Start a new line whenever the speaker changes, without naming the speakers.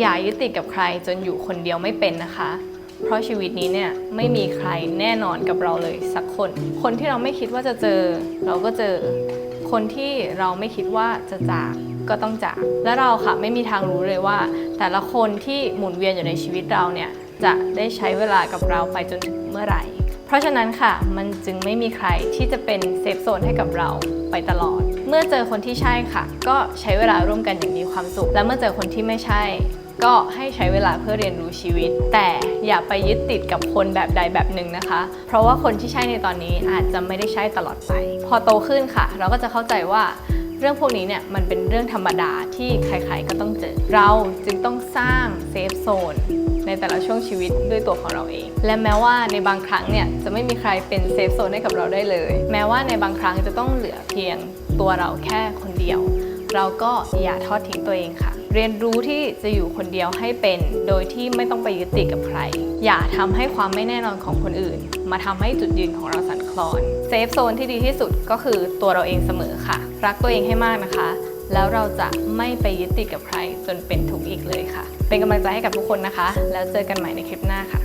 อย่ายึดติดกับใครจนอยู่คนเดียวไม่เป็นนะคะ เพราะชีวิตนี้เนี่ยไม่มีใครแน่นอนกับเราเลยสักคน คนที่เราไม่คิดว่าจะเจอ เราก็เจอ คนที่เราไม่คิดว่าจะจากก็ต้องจาก และเราค่ะไม่มีทางรู้เลยว่า แต่ละคนที่หมุนเวียนอยู่ในชีวิตเราเนี่ยจะได้ใช้เวลากับเราไปจนถึงเมื่อไหร่ เพราะฉะนั้นค่ะมันจึงไม่มีใครที่จะเป็นเซฟโซนให้กับเราไปตลอด เมื่อเจอคนที่ใช่ค่ะ ก็ใช้เวลาร่วมกันอย่างมีความสุข และเมื่อเจอคนที่ไม่ใช่ ก็ให้ใช้เวลาเพื่อเรียนรู้ชีวิต แต่อย่าไปยึดติดกับคนแบบใดแบบหนึ่งนะคะ เพราะว่าคนที่ใช่ในตอนนี้อาจจะไม่ได้ใช่ตลอดไป พอโตขึ้นค่ะ เราก็จะเข้าใจว่าเรื่องพวกนี้เนี่ยมันเป็นเรื่องธรรมดาที่ใครๆก็ต้องเจอ เราจึงต้องสร้างเซฟโซนในแต่ละช่วงชีวิตด้วยตัวของเราเอง และแม้ว่าในบางครั้งเนี่ยจะไม่มีใครเป็นเซฟโซนให้กับเราได้เลย แม้ว่าในบางครั้งจะต้องเหลือเพียงตัวเราแค่คนเดียว เราก็อย่าทอดทิ้งตัวเองค่ะ เรียนรู้ที่จะอยู่คนเดียวให้เป็น โดยที่ไม่ต้องไปยึดติดกับใคร อย่าทำให้ความไม่แน่นอนของคนอื่น มาทำให้จุดยืนของเราสั่นคลอนเซฟโซนที่ดีที่สุดก็คือตัวเราเองเสมอค่ะ รักตัวเองให้มากนะคะ แล้วเราจะไม่ไปยึดติดกับใคร จนเป็นทุกข์อีกเลยค่ะ เป็นกำลังใจให้กับทุกคนนะคะ แล้วเจอกันใหม่ในคลิปหน้าค่ะ